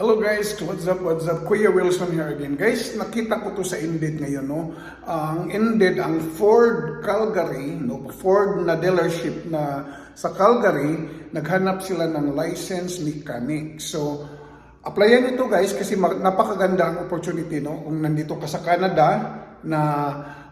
Hello guys, what's up, what's up? Kuya Wilson here again. Guys, nakita ko to sa Indeed ngayon, no? Ang Indeed, ang Ford Calgary, no? Ford na dealership na sa Calgary, naghanap sila ng license mechanic. So, applyan ito guys kasi napakaganda ang opportunity, no? Kung nandito ka sa Canada na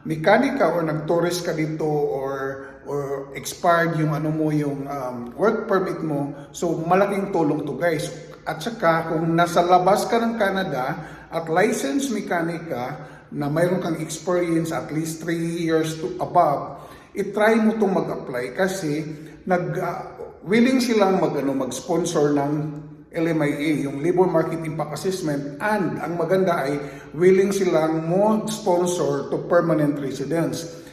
mekanika or nag-tourist ka dito or or expired yung ano mo yung um, work permit mo so malaking tulong to guys. At saka kung nasa labas ka ng Canada at licensed mechanic ka na mayroon kang experience at least 3 years to above i-try mo itong mag-apply kasi nag uh, willing silang mag ano mag-sponsor ng LMIA, yung Labor Market Impact Assessment, and ang maganda ay willing silang mo sponsor to permanent residents.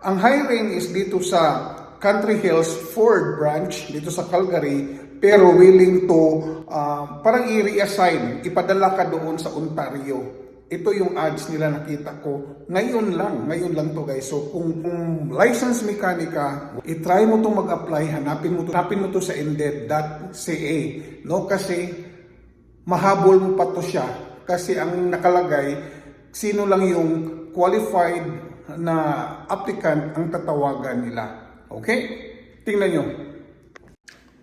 Ang hiring is dito sa Country Hills Ford branch, dito sa Calgary, pero willing to uh, parang i-reassign, ipadala ka doon sa Ontario. Ito yung ads nila nakita ko. Ngayon lang, ngayon lang to guys. So kung, kung license mechanic i-try mo to mag-apply, hanapin mo to, hanapin mo to sa indeed.ca. No? Kasi mahabol mo pa to siya. Kasi ang nakalagay, sino lang yung qualified na applicant ang tatawagan nila. Okay? Tingnan nyo.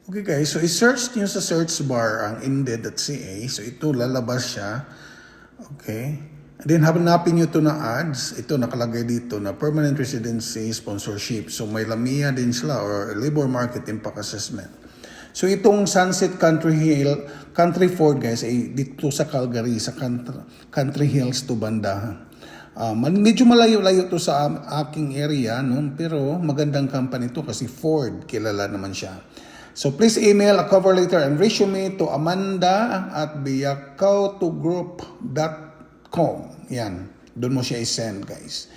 Okay guys, so i-search nyo sa search bar ang indeed.ca. So ito, lalabas siya. Okay. And then hanapin nyo ito na ads. Ito nakalagay dito na permanent residency sponsorship. So may lamia din sila or labor market impact assessment. So itong Sunset Country Hill, Country Ford guys ay dito sa Calgary, sa Country, Hills to banda. Um, medyo malayo-layo to sa aking area, no? pero magandang company to kasi Ford, kilala naman siya. So please email a cover letter and resume to amanda at biakautogroup.com. Yan, doon mo siya i-send guys.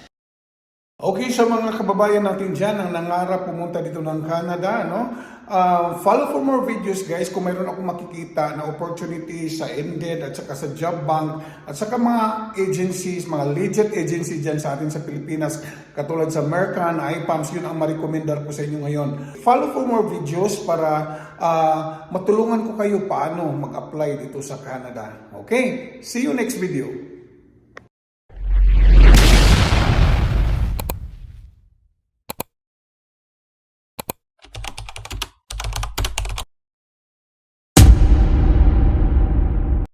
Okay, sa mga kababayan natin dyan ang nangarap pumunta dito ng Canada, no? Uh, follow for more videos guys kung mayroon akong makikita na opportunity sa Indeed at saka sa Job Bank at saka mga agencies, mga legit agency dyan sa atin sa Pilipinas katulad sa Mercan, IPAMS, yun ang marikomendar ko sa inyo ngayon. Follow for more videos para uh, matulungan ko kayo paano mag-apply dito sa Canada. Okay? See you next video.